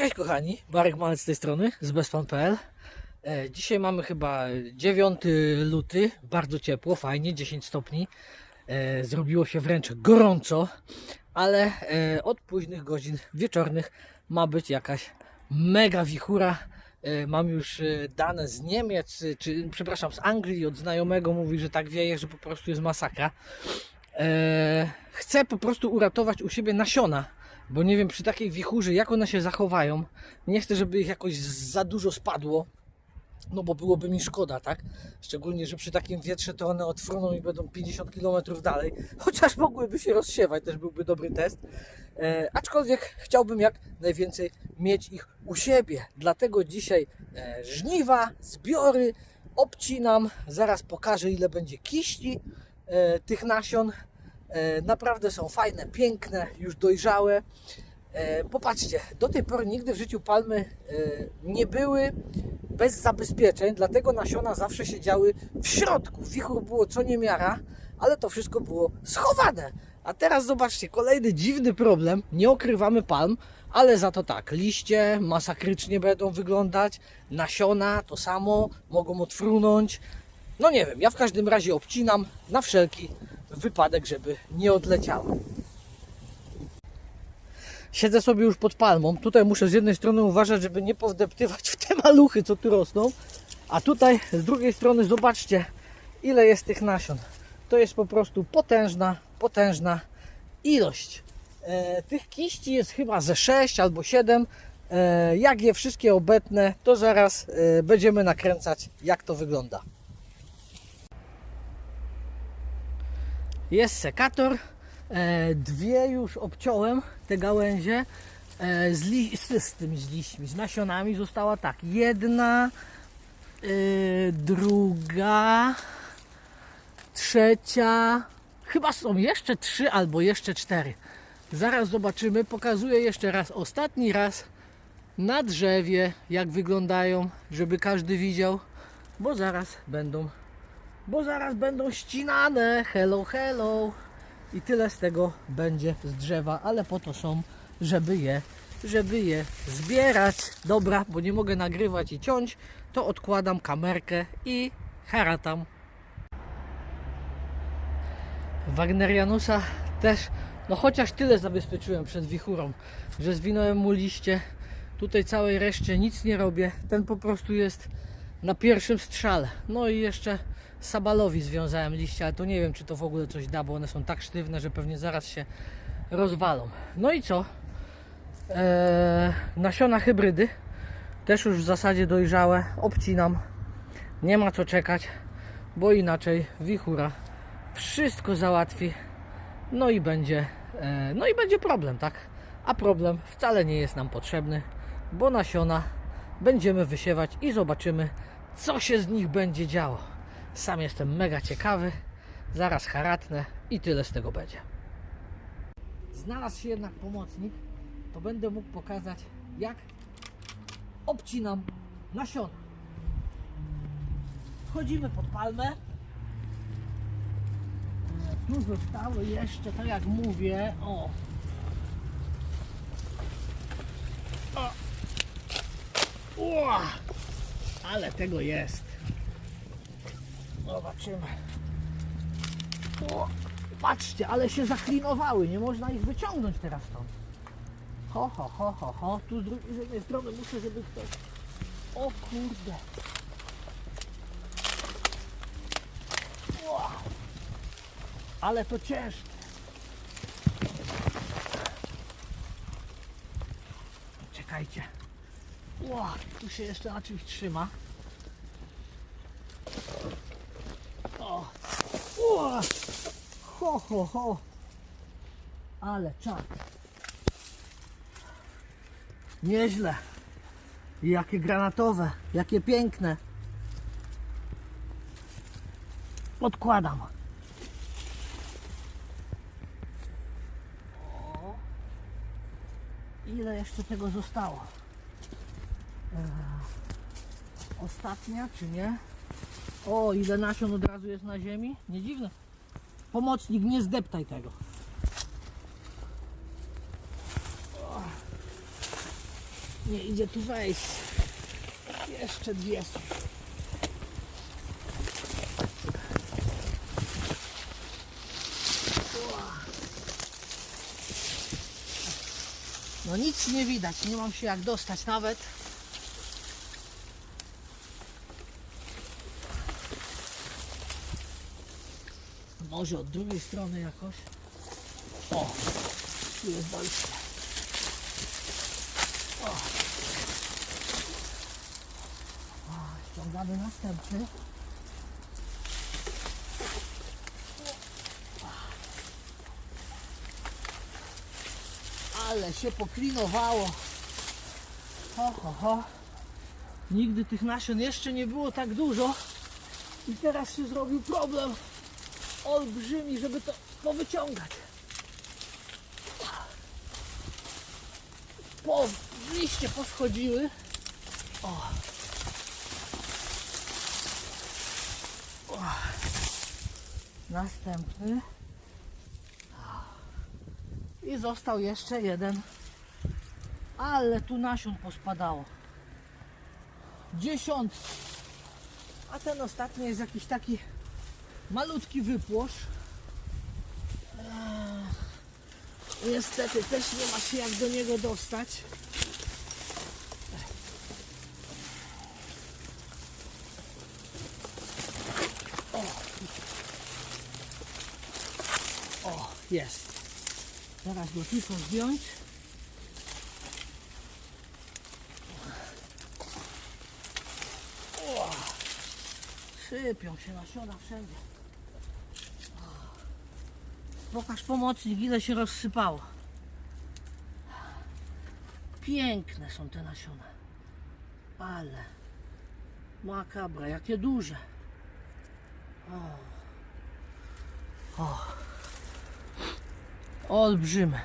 cześć kochani, Marek Malec z tej strony, z bezpan.pl e, Dzisiaj mamy chyba 9 luty, bardzo ciepło, fajnie, 10 stopni. E, Zrobiło się wręcz gorąco, ale e, od późnych godzin wieczornych ma być jakaś mega wichura. Mam już dane z Niemiec, czy przepraszam, z Anglii, od znajomego mówi, że tak wieje, że po prostu jest masakra. Chcę po prostu uratować u siebie nasiona bo nie wiem przy takiej wichurze jak one się zachowają. Nie chcę, żeby ich jakoś za dużo spadło, no bo byłoby mi szkoda, tak? Szczególnie, że przy takim wietrze to one odfruną i będą 50 km dalej, chociaż mogłyby się rozsiewać, też byłby dobry test. E, aczkolwiek chciałbym jak najwięcej mieć ich u siebie, dlatego dzisiaj e, żniwa, zbiory, obcinam, zaraz pokażę ile będzie kiści e, tych nasion. E, Naprawdę są fajne, piękne, już dojrzałe. E, Popatrzcie, do tej pory nigdy w życiu palmy e, nie były bez zabezpieczeń, dlatego nasiona zawsze siedziały w środku. Wichur było co niemiara, ale to wszystko było schowane. A teraz zobaczcie, kolejny dziwny problem. Nie okrywamy palm, ale za to tak, liście masakrycznie będą wyglądać, nasiona to samo, mogą odfrunąć. No nie wiem, ja w każdym razie obcinam na wszelki wypadek, żeby nie odleciały. Siedzę sobie już pod palmą. Tutaj muszę z jednej strony uważać, żeby nie powdeptywać w te maluchy, co tu rosną. A tutaj z drugiej strony zobaczcie, ile jest tych nasion. To jest po prostu potężna, potężna ilość. E, tych kiści jest chyba ze 6 albo 7. E, jak je wszystkie obetnę, to zaraz e, będziemy nakręcać, jak to wygląda. Jest sekator. E, dwie już obciąłem te gałęzie e, z, li, z, z tymi z liśćmi, z nasionami. Została tak. Jedna, e, druga, trzecia. Chyba są jeszcze trzy albo jeszcze cztery. Zaraz zobaczymy. Pokazuję jeszcze raz, ostatni raz na drzewie, jak wyglądają, żeby każdy widział, bo zaraz będą bo zaraz będą ścinane. Hello, hello. I tyle z tego będzie z drzewa, ale po to są, żeby je, żeby je zbierać. Dobra, bo nie mogę nagrywać i ciąć, to odkładam kamerkę i haratam. Wagnerianusa też, no chociaż tyle zabezpieczyłem przed wichurą, że zwinąłem mu liście. Tutaj całej reszcie nic nie robię. Ten po prostu jest na pierwszym strzale. No i jeszcze Sabalowi związałem liście, ale to nie wiem, czy to w ogóle coś da, bo one są tak sztywne, że pewnie zaraz się rozwalą. No i co? Eee, nasiona hybrydy też już w zasadzie dojrzałe. Obcinam. Nie ma co czekać, bo inaczej wichura wszystko załatwi. No i będzie, e, no i będzie problem, tak? A problem wcale nie jest nam potrzebny, bo nasiona będziemy wysiewać i zobaczymy, co się z nich będzie działo. Sam jestem mega ciekawy. Zaraz haratnę i tyle z tego będzie. Znalazł się jednak pomocnik, to będę mógł pokazać, jak obcinam nasiona. Wchodzimy pod palmę. Tu zostały jeszcze, tak jak mówię, o. o. Ua! Ale tego jest. Zobaczymy. O, patrzcie, ale się zaklinowały. Nie można ich wyciągnąć teraz stąd. Ho, ho, ho, ho, ho. Tu z drugiej strony muszę, żeby ktoś... O kurde. Ale to ciężkie. Czekajcie. Tu się jeszcze na czymś trzyma. O, ho, ho, ho. Ale czak. Nieźle. Jakie granatowe, jakie piękne. Odkładam. O, ile jeszcze tego zostało? Eee, ostatnia, czy nie? O, ile nasion od razu jest na ziemi? Nie dziwne. Pomocnik, nie zdeptaj tego. O. nie idzie tu wejść. Jeszcze dwie są. No nic nie widać, nie mam się jak dostać nawet. Może od drugiej strony jakoś. O, tu jest dojście. O. O, ściągamy następny. Ale się poklinowało. Ho, ho, ho. Nigdy tych nasion jeszcze nie było tak dużo. I teraz się zrobił problem olbrzymi, żeby to powyciągać. Po liście poschodziły. O. O. Następny. I został jeszcze jeden. Ale tu nasion pospadało. Dziesiątki. A ten ostatni jest jakiś taki malutki wypłosz. Niestety też nie ma się jak do niego dostać. O, o jest. Teraz go tylko zdjąć. O, sypią się nasiona wszędzie. Pokaż pomocnik, ile się rozsypało. Piękne są te nasiona. Ale makabra, jakie duże. O. O. Olbrzymy.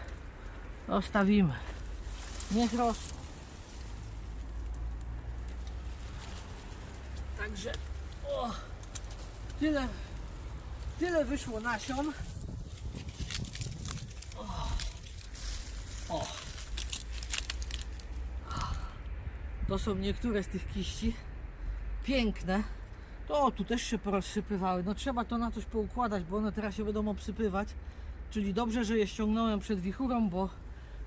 Zostawimy. Niech rosną. Także o, tyle, tyle wyszło nasion. O. To są niektóre z tych kiści. Piękne. To tu też się porozsypywały. No trzeba to na coś poukładać, bo one teraz się będą obsypywać. Czyli dobrze, że je ściągnąłem przed wichurą, bo,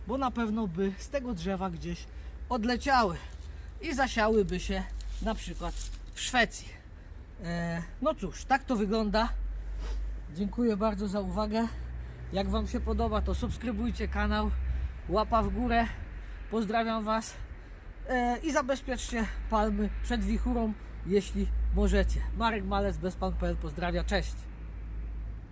bo na pewno by z tego drzewa gdzieś odleciały i zasiałyby się na przykład w Szwecji. E, no cóż, tak to wygląda. Dziękuję bardzo za uwagę. Jak Wam się podoba, to subskrybujcie kanał, łapa w górę. Pozdrawiam Was e, i zabezpieczcie palmy przed wichurą, jeśli możecie. Marek Malec, bezpan.pl pozdrawia, cześć.